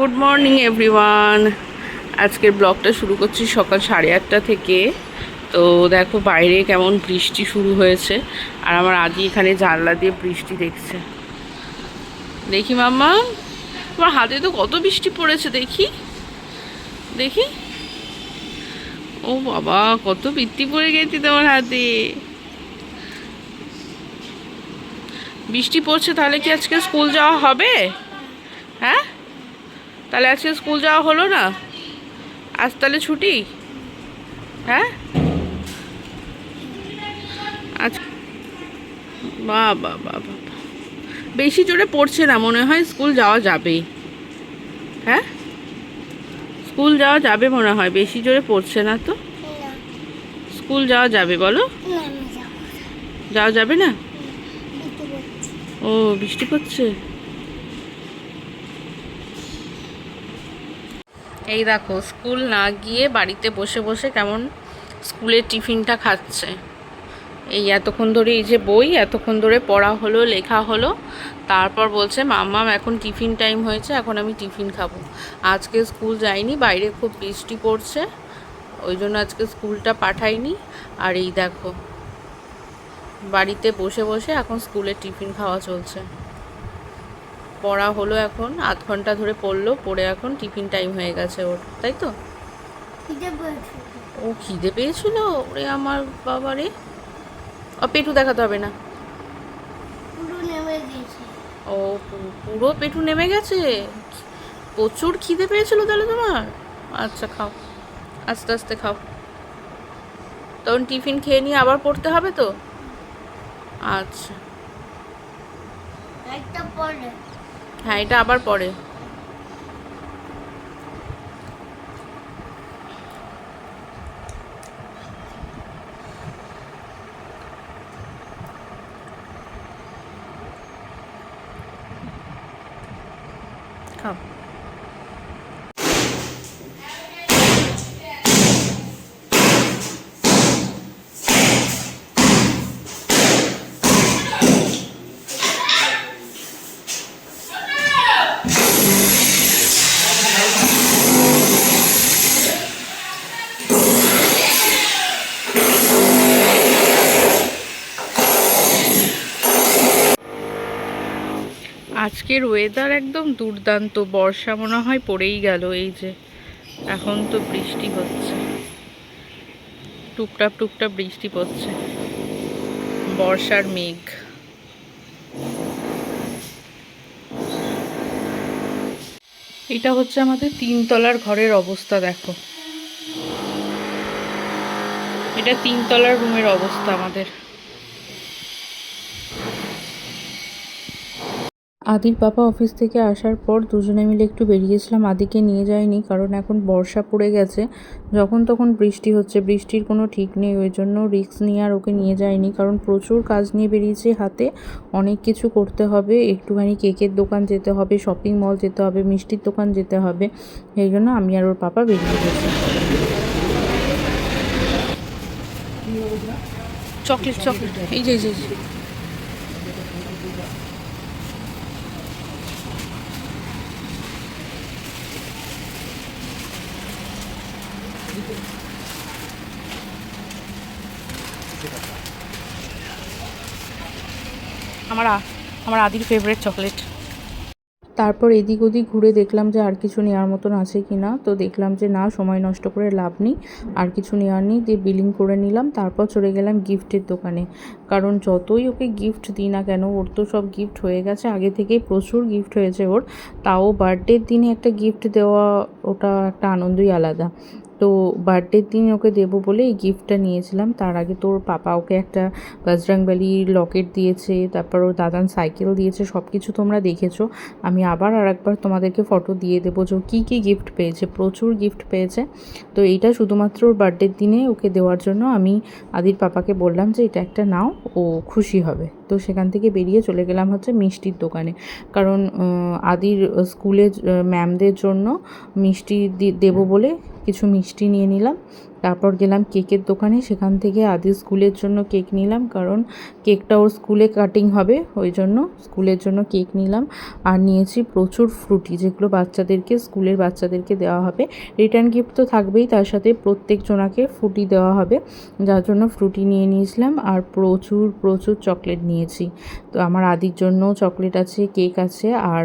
Good morning, everyone. আজকের ব্লগটা শুরু করছি সকাল সাড়ে আটটা থেকে। তো দেখো, বাইরে কেমন বৃষ্টি শুরু হয়েছে, আর আমার আজই এখানে জানলা দিয়ে বৃষ্টি দেখছে। দেখি মাম্মা, তোমার হাতে তো কত বৃষ্টি পড়েছে, দেখি। দেখি। ও বাবা, কত বৃষ্টি পড়ে গেছে তোমার হাতে। বৃষ্টি পড়ছে তাহলে কি আজকে স্কুল যাওয়া হবে? হ্যাঁ? তাহলে আজকে স্কুল যাওয়া হলো না? আজ তাহলে ছুটি? হ্যাঁ? আজ বা বা বা। বেশি জোরে পড়ছে না মনে হয় স্কুল যাওয়া যাবে। হ্যাঁ? স্কুল যাওয়া যাবে মনে হয় বেশি জোরে পড়ছে না তো? স্কুল যাওয়া যাবে বলো? যাওয়া যাবে না। ও বৃষ্টি পড়ছে? এই দেখো, স্কুল না গিয়ে বাড়িতে বসে বসে কেমন স্কুলের টিফিনটা খাচ্ছে। এই এতক্ষণ ধরে এই যে বই, এতক্ষণ ধরে পড়া হলো, লেখা হলো। তারপর বলছে, মাম্মাম, এখন টিফিন টাইম হয়েছে, এখন আমি টিফিন খাব। আজকে স্কুল যাইনি বাইরে খুব বৃষ্টি পড়ছে, ওই জন্য আজকে স্কুলটা পাঠাইনি আর এই দেখো, বাড়িতে বসে বসে এখন স্কুলে টিফিন খাওয়া চলছে। পড়া হলো এখন আধ ঘণ্টা ধরে পড়ল পড়ে এখন টিফিন টাইম হয়ে গেছে ওর তাই তো? ও খিদে পেয়েছিল? ওরে আমার বাবারে ও পেটু দেখাতে হবে না। ও পুরো পেটু নেমে গেছে? প্রচুর খিদে পেয়েছিল তাহলে তোমার? আচ্ছা খাও। আস্তে আস্তে খাও। তখন টিফিন খেয়ে নিয়ে আবার পড়তে হবে তো? আচ্ছা। একটা পরে হ্যাঁ এটা আবার পরে। খাও। আজকের ওয়েদার একদম দুর্দান্ত। বর্ষা মনে হয় পড়েই গেল এই যে। এখন তো বৃষ্টি হচ্ছে। টুকটাপ টুকটাপ বৃষ্টি পড়ছে। বর্ষার মেঘ। এটা হচ্ছে আমাদের তিনতলার ঘরের অবস্থা, দেখো। এটা তিনতলার রুমের অবস্থা আমাদের। আদির পাপা অফিস থেকে আসার পর দুজনে মিলে একটু বেরিয়েছিলাম। আদিকে নিয়ে যায়নি কারণ এখন বর্ষা পড়ে গেছে। যখন তখন বৃষ্টি হচ্ছে, বৃষ্টির কোনো ঠিক নেই, ওই জন্য রিস্ক নিয়ে আর ওকে নিয়ে যায়নি কারণ প্রচুর কাজ নিয়ে বেরিয়েছে হাতে, অনেক কিছু করতে হবে, একটুখানি কেকের দোকান যেতে হবে, শপিং মল যেতে হবে, মিষ্টির দোকান যেতে হবে। এই জন্য আমি আর ওর পাপা বেরিয়ে গেছি। Chocolate chocolate. এই যে এই যে। আমার আমার আদির ফেভারিট চকলেট তারপর এদিক ওদিক ঘুরে দেখলাম যে আর কিছু নেওয়ার মতন আছে কি না। তো দেখলাম যে না, সময় নষ্ট করে লাভ নেই, আর কিছু নেওয়ার নেই, দিয়ে বিলিং করে নিলাম, তারপর চলে গেলাম গিফটের দোকানে। কারণ যতই ওকে গিফট দিই না কেন, ওর তো সব গিফট হয়ে গেছে। আগে থেকেই প্রচুর গিফট হয়েছে ওর, তাও বার্থডের দিনে একটা গিফট দেওয়া, ওটা একটা আনন্দই আলাদা। তো বার্থডের দিন ওকে দেবো বলে এই গিফটটা নিয়েছিলাম। তার আগে তোর পাপা ওকে একটা বজরংবলির লকেট দিয়েছে, তারপর ওর দাদান সাইকেল দিয়েছে সব কিছু তোমরা দেখেছ। আমি আবার আর একবার তোমাদেরকে ফটো দিয়ে দেবো যে কী কী গিফট পেয়েছে, প্রচুর গিফট পেয়েছে। তো এইটা শুধুমাত্র ওর বার্থডের দিনে ওকে দেওয়ার জন্য আমি আদির পাপাকে বললাম যে এটা একটা নাও, ও খুশি হবে। তো সেখান থেকে বেরিয়ে চলে গেলাম হচ্ছে মিষ্টির দোকানে। কারণ আদির স্কুলে ম্যামদের জন্য মিষ্টি দেবো বলে কিছু মিষ্টি নিয়ে নিলাম। তারপর গেলাম কেকের দোকানে। সেখান থেকে আদি স্কুলের জন্য কেক নিলাম, কারণ কেকটা ওর স্কুলে কাটিং হবে, ওই জন্য স্কুলের জন্য কেক নিলাম। আর নিয়েছি প্রচুর ফ্রুটি, যেগুলো বাচ্চাদেরকে, স্কুলের বাচ্চাদেরকে দেওয়া হবে। রিটার্ন গিফট তো থাকবেই, তার সাথে প্রত্যেক জনাকে ফ্রুটি দেওয়া হবে, যার জন্য ফ্রুটি নিয়ে নিয়েছিলাম। আর প্রচুর প্রচুর চকলেট নিয়েছি। তো আমার আদির জন্য চকলেট আছে, কেক আছে, আর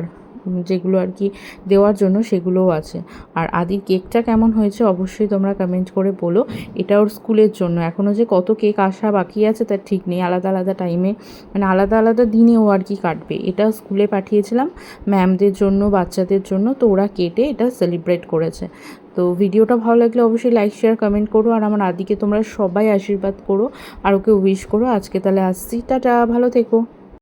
যেগুলো আর কি দেওয়ার জন্য সেগুলোও আছে। আর আদির কেকটা কেমন হয়েছে অবশ্যই তোমরা কমেন্ট করে বলো। এটা ওর স্কুলের জন্য। এখনও যে কত কেক আসা বাকি আছে তার ঠিক নেই। আলাদা আলাদা টাইমে মানে আলাদা আলাদা দিনে ও আর কি কাটবে। এটা স্কুলে পাঠিয়েছিলাম ম্যামদের জন্য, বাচ্চাদের জন্য। তো ওরা কেটে এটা সেলিব্রেট করেছে। তো ভিডিওটা ভালো লাগলে অবশ্যই লাইক শেয়ার কমেন্ট করো। আর আমার আদিকে তোমরা সবাই আশীর্বাদ করো। আর ওকে উইশ করো। আজকে তাহলে আসছি। টাটা। ভালো থেকো।